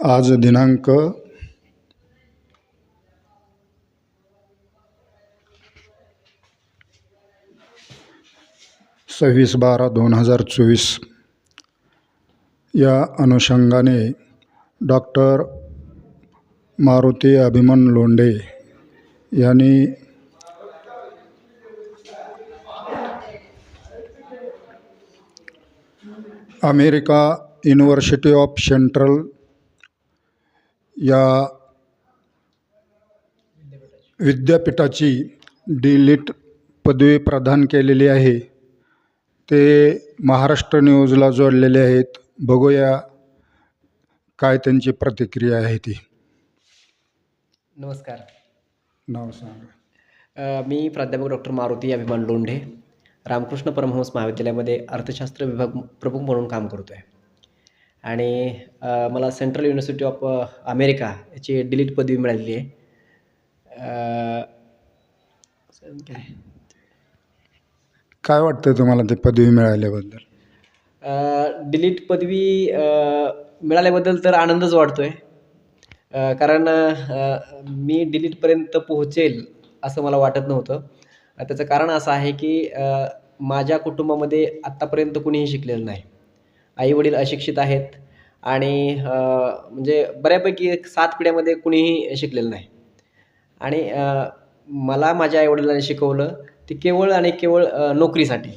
आज दिनांक सव्वीस बारा दोन हजार चोवीस. या अनुषंगाने डॉक्टर मारुती अभिमन लोंढे यांनी अमेरिका युनिव्हर्सिटी ऑफ सेंट्रल या विद्यापीठाची डी लिट पदवी प्रदान केलेली आहे. ते महाराष्ट्र न्यूजला जोडलेले आहेत. बघूया काय त्यांची प्रतिक्रिया आहे ती. नमस्कार. नाव सांगा. अ, मी प्राध्यापक डॉक्टर मारुती अभिमान लोंढे रामकृष्ण परमहंस महाविद्यालयामध्ये अर्थशास्त्र विभाग प्रमुख म्हणून काम करतो आहे आणि मला सेंट्रल युनिव्हर्सिटी ऑफ अमेरिका याची डिलीट पदवी मिळालेली आहे. काय काय वाटतं तुम्हाला ते पदवी मिळाल्याबद्दल? डिलीट पदवी मिळाल्याबद्दल तर आनंदच वाटतो आहे कारण मी डिलीटपर्यंत पोहोचेल असं मला वाटत नव्हतं. त्याचं कारण असं आहे की माझ्या कुटुंबामध्ये आत्तापर्यंत कुणीही शिकलेलं नाही. आईवडील अशिक्षित आहेत आणि म्हणजे बऱ्यापैकी एक सात पिढ्यामध्ये कुणीही शिकलेलं नाही. आणि मला माझ्या आईवडिलांनी शिकवलं ते केवळ आणि केवळ नोकरीसाठी.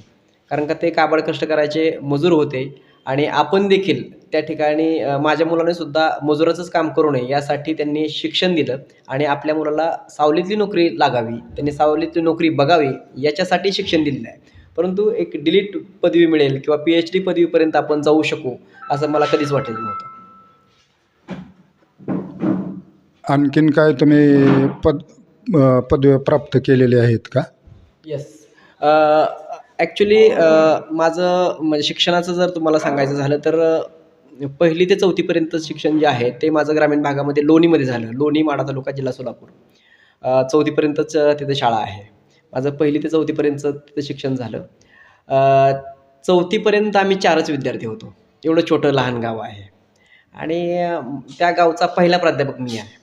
कारण का ते काबाड कष्ट करायचे मजूर होते आणि आपण देखील त्या ठिकाणी माझ्या मुलाने सुद्धा मजुराचंच काम करू नये यासाठी त्यांनी शिक्षण दिलं आणि आपल्या मुलाला सावलीतली नोकरी लागावी त्यांनी सावलीतली नोकरी बघावी याच्यासाठी शिक्षण दिलेलं आहे. परंतु एक डिलीट पदवी मिळेल किंवा पी एच डी पदवीपर्यंत आपण जाऊ शकू असं मला कधीच वाटलं नव्हतं. आणखीन काय तुम्ही पद अ, पदव्या प्राप्त केलेल्या आहेत का? येस ॲक्च्युली माझं म्हणजे शिक्षणाचं जर तुम्हाला सांगायचं झालं तर पहिली ते चौथीपर्यंत शिक्षण जे आहे ते माझं ग्रामीण भागामध्ये लोणीमध्ये झालं. लोणी माडा तालुका जिल्हा सोलापूर. चौथीपर्यंतच तिथे शाळा आहे. माझं पहिली ते चौथीपर्यंतचं तिथं शिक्षण झालं. चौथीपर्यंत आम्ही चारच विद्यार्थी होतो. एवढं छोटं लहान गाव आहे. आणि त्या गावचा पहिला प्राध्यापक मी आहे.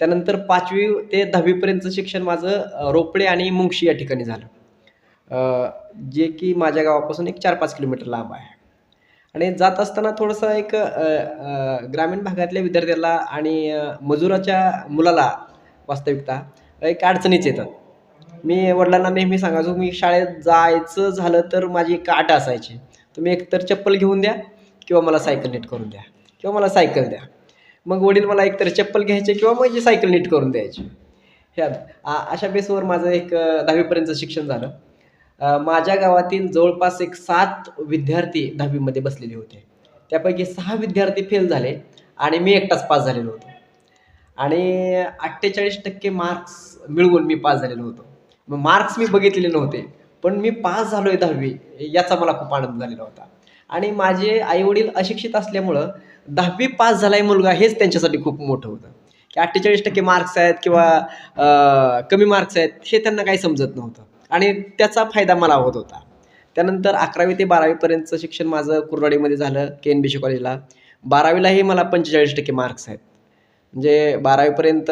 त्यानंतर पाचवी ते दहावीपर्यंतचं शिक्षण माझं रोपडे आणि मुंगशी या ठिकाणी झालं. जे की माझ्या गावापासून एक चार पाच किलोमीटर लांब आहे. आणि जात असताना थोडंसं एक ग्रामीण भागातल्या विद्यार्थ्याला आणि मजुराच्या मुलाला वास्तविकता एक अडचणीच येतात. मी वडिलांना नेहमी सांगायचो मी शाळेत जायचं झालं तर माझी एक आट असायची. तुम्ही एकतर चप्पल घेऊन द्या किंवा मला सायकल नीट करून द्या किंवा मला सायकल द्या. मग वडील मला एकतर चप्पल घ्यायचे किंवा माझी सायकल नीट करून द्यायची. ह्या अशा बेसवर माझं एक दहावीपर्यंतचं शिक्षण झालं. माझ्या गावातील जवळपास एक सात विद्यार्थी दहावीमध्ये बसलेले होते. त्यापैकी सहा विद्यार्थी फेल झाले आणि मी एकटाच पास झालेलो होतो. आणि अठ्ठेचाळीस टक्के मार्क्स मिळवून मी पास झालेलो होतो. मार्क्स मी बघितलेले नव्हते. पण मी पास झालो आहे दहावी. याचा मला खूप आनंद झालेला होता. आणि माझे आईवडील अशिक्षित असल्यामुळं दहावी पास झाला आहे मुलगा हेच त्यांच्यासाठी खूप मोठं होतं. की अठ्ठेचाळीस टक्के मार्क्स आहेत किंवा कमी मार्क्स आहेत हे त्यांना काही समजत नव्हतं. आणि त्याचा फायदा मला होत होता. त्यानंतर अकरावी ते बारावीपर्यंतचं शिक्षण माझं कुरवाडीमध्ये झालं के एन बी सी कॉलेजला बारावीलाही मला पंचेचाळीस टक्के मार्क्स आहेत. म्हणजे बारावीपर्यंत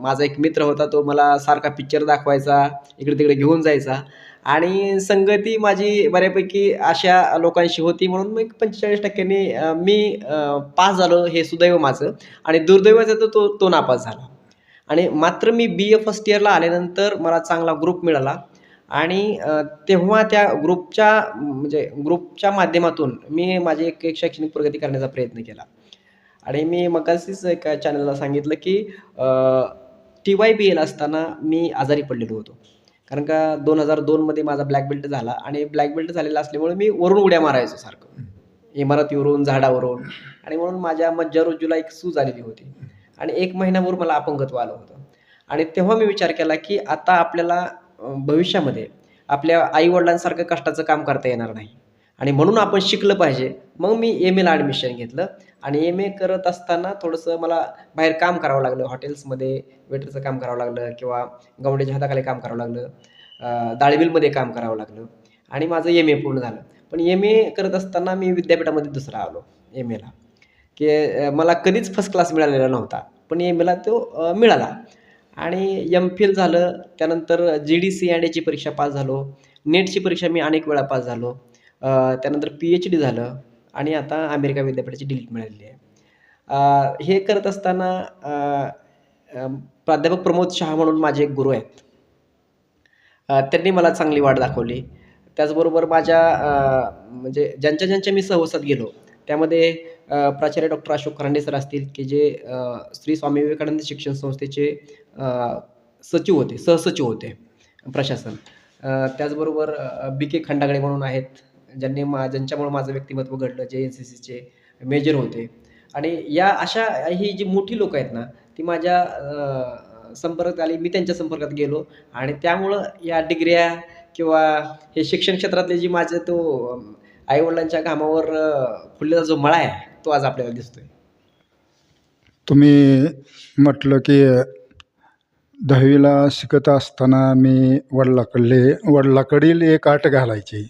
माझा एक मित्र होता तो मला सारखा पिक्चर दाखवायचा इकडे तिकडे घेऊन जायचा. आणि संगती माझी बऱ्यापैकी अशा लोकांशी होती म्हणून मग पंचेचाळीस टक्क्यांनी मी पास झालो हे सुदैव माझं. आणि दुर्दैवाचं तर तो तो नापास झाला. आणि मात्र मी बी ए फर्स्ट इयरला आल्यानंतर मला चांगला ग्रुप मिळाला. आणि तेव्हा त्या ग्रुपच्या म्हणजे ग्रुपच्या माध्यमातून मी माझी एक एक शैक्षणिक प्रगती करण्याचा प्रयत्न केला. आणि मी मगाशीच एका चॅनलला सांगितलं की टी वाय बी एल असताना मी आजारी पडलेलो होतो. कारण का दोन हजार दोनमध्ये माझा ब्लॅक बेल्ट झाला आणि ब्लॅक बेल्ट झालेला असल्यामुळे मी वरून उड्या मारायचो सारखं. इमारतीवरून झाडावरून. आणि म्हणून माझ्या मज्जारोजूला एक सूज आलेली होती. आणि एक महिन्याभर मला अपंगत्व आलं होतं. आणि तेव्हा मी विचार केला की आता आपल्याला भविष्यामध्ये आपल्या आईवडिलांसारखं कष्टाचं काम करता येणार नाही. आणि म्हणून आपण शिकलं पाहिजे. मग मी एम एला ॲडमिशन घेतलं. आणि एम ए करत असताना थोडंसं मला बाहेर काम करावं लागलं. हॉटेल्समध्ये वेटरचं काम करावं लागलं किंवा गवंड्याच्या हाताखाली काम करावं लागलं. दाळबिलमध्ये काम करावं लागलं. आणि माझं एम ए पूर्ण झालं. पण एम ए करत असताना मी विद्यापीठामध्ये दुसरा आलो एम एला की मला कधीच फर्स्ट क्लास मिळालेला नव्हता. पण एम एला तो मिळाला. आणि एम फिल झालं. त्यानंतर जी डी सी अँड एची परीक्षा पास झालो. नेटची परीक्षा मी अनेक वेळा पास झालो. त्यानंतर पी एच डी झालं. आणि आता अमेरिका विद्यापीठाची डिलीट मिळालेली आहे. हे करत असताना प्राध्यापक प्रमोद शहा म्हणून माझे एक गुरु आहेत. त्यांनी मला चांगली वाट दाखवली. त्याचबरोबर माझ्या म्हणजे ज्यांच्या ज्यांच्या मी सहवासात गेलो त्यामध्ये प्राचार्य डॉक्टर अशोक खरांडे सर असतील की जे श्री स्वामी विवेकानंद शिक्षण संस्थेचे सचिव होते सहसचिव होते प्रशासन. त्याचबरोबर बी के खंडागळे म्हणून आहेत. ज्यांनी मा ज्यांच्यामुळं माझं व्यक्तिमत्व घडलं जे एन सी सीचे मेजर होते. आणि या अशा ही जी मोठी लोकं आहेत ना ती माझ्या संपर्कात आली मी त्यांच्या संपर्कात गेलो. आणि त्यामुळं या डिग्र्या किंवा हे शिक्षण क्षेत्रातले जी माझं तो आईवडिलांच्या कामावर फुललेला जो मळा आहे तो आज आपल्याला दिसतोय. तुम्ही म्हटलं की दहावीला शिकत असताना मी वडिलाकडले वडिलाकडील एक आट घालायची.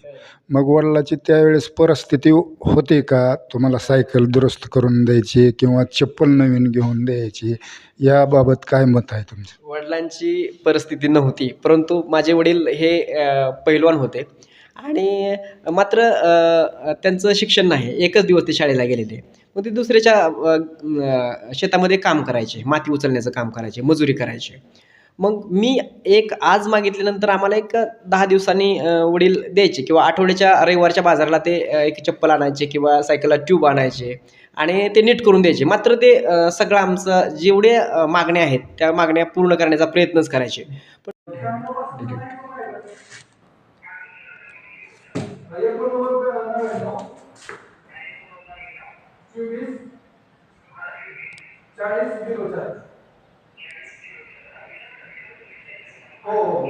मग वडिलाची त्यावेळेस परिस्थिती होती का? तुम्हाला सायकल दुरुस्त करून द्यायची किंवा चप्पल नवीन घेऊन द्यायची? याबाबत काय मत आहे तुमचं? वडिलांची परिस्थिती नव्हती परंतु माझे वडील हे पैलवान होते. आणि मात्र त्यांचं शिक्षण नाही एकच दिवस ते शाळेला गेलेले. मग ते दुसऱ्याच्या शेतामध्ये काम करायचे माती उचलण्याचं काम करायचे मजुरी करायचे. मग मी एक आज मागितल्यानंतर आम्हाला एक दहा दिवसांनी वडील द्यायचे किंवा आठवड्याच्या रविवारच्या बाजाराला ते एक चप्पल आणायचे किंवा सायकलला ट्यूब आणायचे आणि ते नीट करून द्यायचे. मात्र ते सगळं आमचं जेवढे मागण्या आहेत त्या मागण्या पूर्ण करण्याचा प्रयत्नच करायचे. पण como